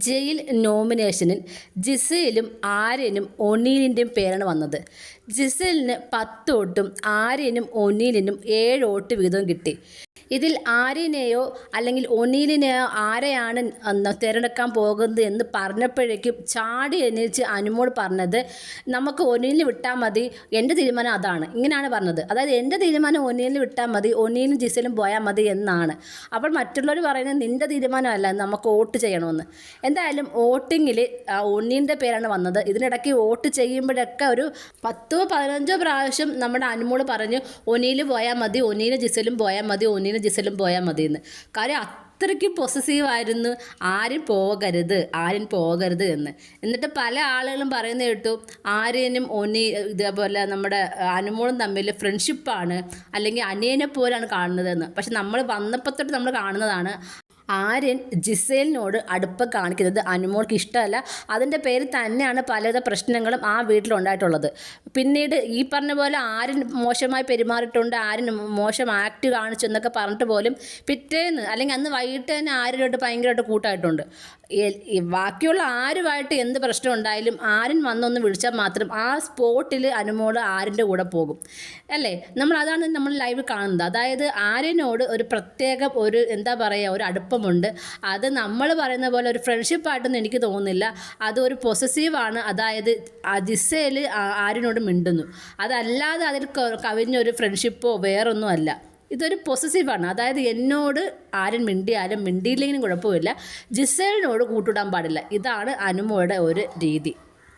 Jail നോമിനേഷനിൽ ജിസയിലും ആര്യനും ഒന്നീലിന്റെയും പേരാണ് വന്നത്. ജിസലിന് പത്ത് വോട്ടും ആര്യനും ഒന്നീലിനും ഏഴ് വോട്ട് വീതവും കിട്ടി. ഇതിൽ ആര്യനെയോ അല്ലെങ്കിൽ ഒനീലിനെയോ ആരെയാണ് തിരഞ്ഞെടുക്കാൻ പോകുന്നത് എന്ന് പറഞ്ഞപ്പോഴേക്കും ചാടി എണീച്ച് അനുമോൾ പറഞ്ഞത് നമുക്ക് ഒനീലിന് വിട്ടാൽ മതി. എന്റെ തീരുമാനം അതാണ്. ഇങ്ങനെയാണ് പറഞ്ഞത്. അതായത് എന്റെ തീരുമാനം ഒനീലിന് വിട്ടാൽ മതി ഒനീലും ജിസലും പോയാൽ മതി എന്നാണ്. അപ്പോൾ മറ്റുള്ളവർ പറയുന്നത് നിന്റെ തീരുമാനമല്ല നമുക്ക് വോട്ട് ചെയ്യണമെന്ന്. എന്തായാലും വോട്ടിങ്ങിൽ ആ ഉണ്ണീന്റെ പേരാണ് വന്നത്. ഇതിനിടയ്ക്ക് വോട്ട് ചെയ്യുമ്പോഴൊക്കെ ഒരു പത്തോ പതിനഞ്ചോ പ്രാവശ്യം നമ്മുടെ അനുമോൾ പറഞ്ഞു ഒനിയിൽ പോയാൽ മതി ഒനീൽ ജിസലും പോയാൽ മതി ഒനീൽ ജിസലും പോയാൽ മതി എന്ന് കാര്യം അത്രയ്ക്കും പൊസസീവ് ആയിരുന്നു. ആരും പോകരുത് ആരും പോകരുത് എന്ന്. എന്നിട്ട് പല ആളുകളും പറയുന്ന കേട്ടു ആര്യനും ഒനി ഇതേപോലെ നമ്മുടെ അനുമോളും തമ്മിൽ ഫ്രണ്ട്ഷിപ്പാണ് അല്ലെങ്കിൽ അനിയനെ പോലാണ് കാണുന്നതെന്ന്. പക്ഷെ നമ്മൾ വന്നപ്പോൾ തൊട്ട് നമ്മൾ കാണുന്നതാണ് ആര്യൻ ജിസേലിനോട് അടുപ്പം കാണിക്കുന്നത് അനുമോൾക്ക് ഇഷ്ടമല്ല. അതിന്റെ പേരിൽ തന്നെയാണ് പലവിധ പ്രശ്നങ്ങളും ആ വീട്ടിലുണ്ടായിട്ടുള്ളത്. പിന്നീട് ഈ പറഞ്ഞ പോലെ ആര്യൻ മോശമായി പെരുമാറിയിട്ടുണ്ട്. ആര്യൻ മോശം ആക്ട് കാണിച്ചു എന്നൊക്കെ പറഞ്ഞിട്ട് പോലും പിറ്റേന്ന് അല്ലെങ്കിൽ അന്ന് വൈകിട്ട് തന്നെ ആര്യനോട്ട് ഭയങ്കരമായിട്ട് കൂട്ടായിട്ടുണ്ട്. ബാക്കിയുള്ള ആരുമായിട്ട് എന്ത് പ്രശ്നം ഉണ്ടായാലും ആരൻ വന്നൊന്ന് വിളിച്ചാൽ മാത്രം ആ സ്പോട്ടിൽ അനുമോൾ ആരിന്റെ കൂടെ പോകും. അല്ലേ? നമ്മൾ അതാണ് നമ്മൾ ലൈവ് കാണുന്നത്. അതായത് ആര്യനോട് ഒരു പ്രത്യേക ഒരു എന്താ പറയുക ഒരു അടുപ്പമുണ്ട് അത് നമ്മൾ പറയുന്ന പോലെ ഒരു ഫ്രണ്ട്ഷിപ്പായിട്ടൊന്നും എനിക്ക് തോന്നുന്നില്ല. അത് അതൊരു പൊസസീവാണ് അതായത് ജിസയിൽ ആരിനോട് മിണ്ടുന്നു. അതല്ലാതെ അതിൽ കവിഞ്ഞൊരു ഫ്രണ്ട്ഷിപ്പോ വേറൊന്നും അല്ല. ഇതൊരു പൊസസീവാണ് അതായത് എന്നോട് ആരും മിണ്ടിയാലും മിണ്ടിയില്ലെങ്കിലും കുഴപ്പമില്ല. ജിസേലിനോട് കൂട്ടിടാൻ പാടില്ല. ഇതാണ് അനുമോയുടെ ഒരു രീതി.